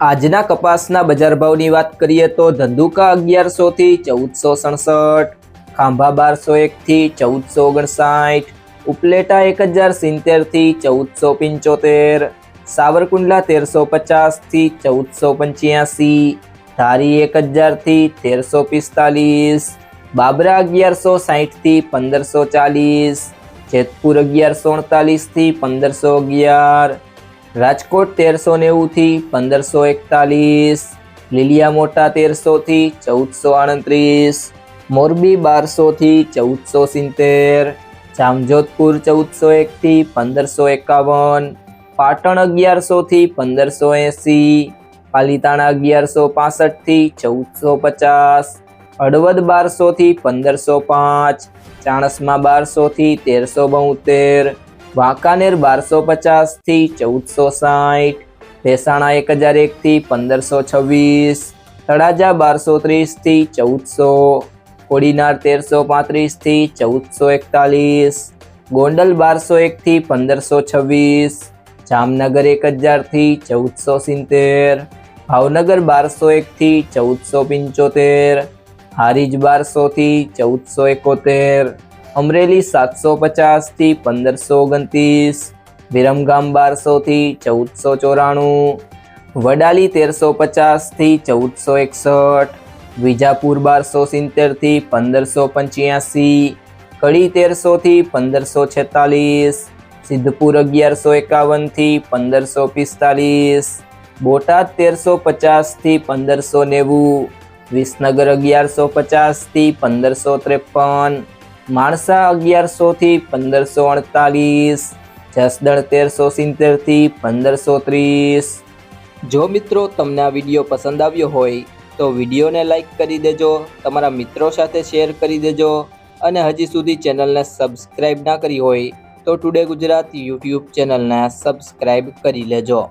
આજના કપાસના બજાર ભાવની વાત કરીએ તો ધંધુકા અગિયારસો થી ચૌદસો સડસઠ, ખાંભા બારસો એક થી ચૌદસો ઓગણસાઠ, ઉપલેટા એક હજાર સિત્તેરથી ચૌદસો પંચોતેર, સાવરકુંડલા તેરસો પચાસથી ચૌદસો પંચ્યાસી, ધારી એક હજારથી તેરસો પિસ્તાલીસ, બાબરા અગિયારસો સાઠથી પંદરસો ચાલીસ, જેતપુર અગિયારસો અડતાલીસથી પંદરસો અગિયાર રાજકોટ તેરસો નેવુંથી પંદરસો એકતાલીસ, લીલિયા મોટા તેરસોથી ચૌદસો આડત્રીસ મોરબી બારસોથી ચૌદસો સિત્તેર, જામજોધપુર ચૌદસો એકથી પંદરસો એકાવન, પાટણ અગિયારસોથી પંદરસો એંસી, પાલીતાણા અગિયારસો પાસઠથી ચૌદસો પચાસ, હળવદ બારસોથી પંદરસો પાંચ, ચાણસમાં બારસોથી તેરસો બોતેર વાંકાનેર બારસો પચાસથી ચૌદસો સાઠ, ભેસાણા એક હજાર એકથી પંદરસો છવ્વીસ, તળાજા બારસો ત્રીસથી ચૌદસો, કોડીનાર તેરસો પાંત્રીસથી ચૌદસો એકતાલીસ, ગોંડલ બારસો એકથી પંદરસો છવ્વીસ, જામનગર એક હજારથી ચૌદસો સિત્તેર, ભાવનગર બારસો એકથી ચૌદસો પંચોતેર, હારીજ બારસોથી ચૌદસો એકોતેર અમરેલી સાતસો પચાસથી પંદરસો ઓગણત્રીસ વિરમગામ બારસોથી ચૌદસો ચોરાણું, વડાલી તેરસો પચાસથી ચૌદસો એકસઠ, વિજાપુર બારસો સિત્તેરથી પંદરસો પંચ્યાસી, કડી તેરસોથી પંદરસો છેતાલીસ, સિદ્ધપુર અગિયારસો એકાવનથી પંદરસો પિસ્તાલીસ, બોટાદ તેરસો પચાસથી પંદરસો નેવું, વિસનગર અગિયારસો પચાસથી પંદરસો ત્રેપન માણસા અગિયારસોથી પંદરસો અડતાલીસ, જસદણ તેરસો સિત્તેરથી પંદરસો ત્રીસ. જો મિત્રો તમને આ વીડિયો પસંદ આવ્યો હોય, તો વિડીયોને લાઈક કરી દેજો, તમારા મિત્રો સાથે શેર કરી દેજો, અને હજી સુધી ચેનલને સબસ્ક્રાઈબ ના કરી હોય, તો ટુડે ગુજરાત યુટ્યુબ ચેનલને સબસ્ક્રાઈબ કરી લેજો.